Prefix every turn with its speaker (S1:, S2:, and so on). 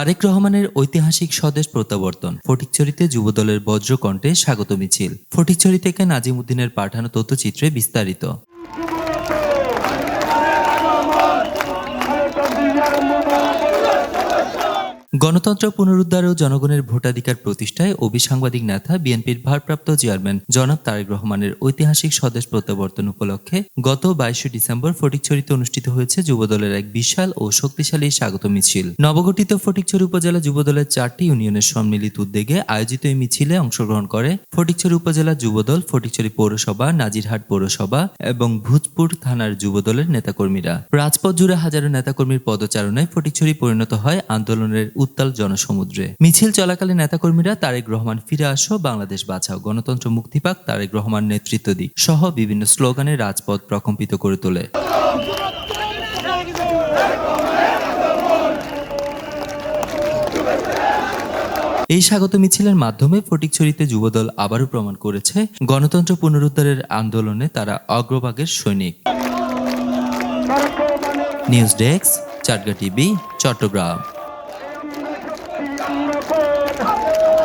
S1: তারেক রহমানের ঐতিহাসিক স্বদেশ প্রত্যাবর্তন ফটিকছড়িতে যুবদলের বজ্রকণ্ঠে স্বাগত মিছিল। ফটিকছড়ি থেকে নাজিমুদ্দিনের পাঠানো তথ্যচিত্রে বিস্তারিত। গণতন্ত্র পুনরুদ্ধার ও জনগণের ভোটাধিকার প্রতিষ্ঠায় অভিসাংবাদিক নেতা বিএনপির ভারপ্রাপ্ত চেয়ারম্যান জনাব তারেক রহমানের ঐতিহাসিক স্বদেশ প্রত্যাবর্তন উপলক্ষে গত বাইশে ডিসেম্বর ফটিকছড়িতে অনুষ্ঠিত হয়েছে যুবদলের এক বিশাল ও শক্তিশালী স্বাগত মিছিল। নবগঠিত ফটিকছড়ি উপজেলা যুবদলের চারটি ইউনিয়নের সম্মিলিত উদ্যোগে আয়োজিত এই মিছিলে অংশগ্রহণ করে ফটিকছড়ি উপজেলা যুবদল ফটিকছড়ি পৌরসভা, নাজিরহাট পৌরসভা এবং ভূতপুর থানার যুবদলের নেতাকর্মীরা। রাজপথ জুড়ে হাজারো নেতাকর্মীর পদচারণায় ফটিকছড়ি পরিণত হয় আন্দোলনের উত্তাল জনসমুদ্রে। মিছিল চলাকালে নেতাকর্মীরা তারেক রহমান ফিরে আসো বাংলাদেশ বাঁচাও গণতন্ত্র মুক্তি পাক তারেক রহমান নেতৃত্ব দিক সহ বিভিন্ন স্লোগানে রাজপথ প্রকম্পিত করে তোলে। এই স্বাগত মিছিলের মাধ্যমে ফটিকছড়িতে যুবদল আবারও প্রমাণ করেছে গণতন্ত্র পুনরুদ্ধারের আন্দোলনে তারা অগ্রভাগের সৈনিক। News desk Chatga TV Chattogram.
S2: Singapore.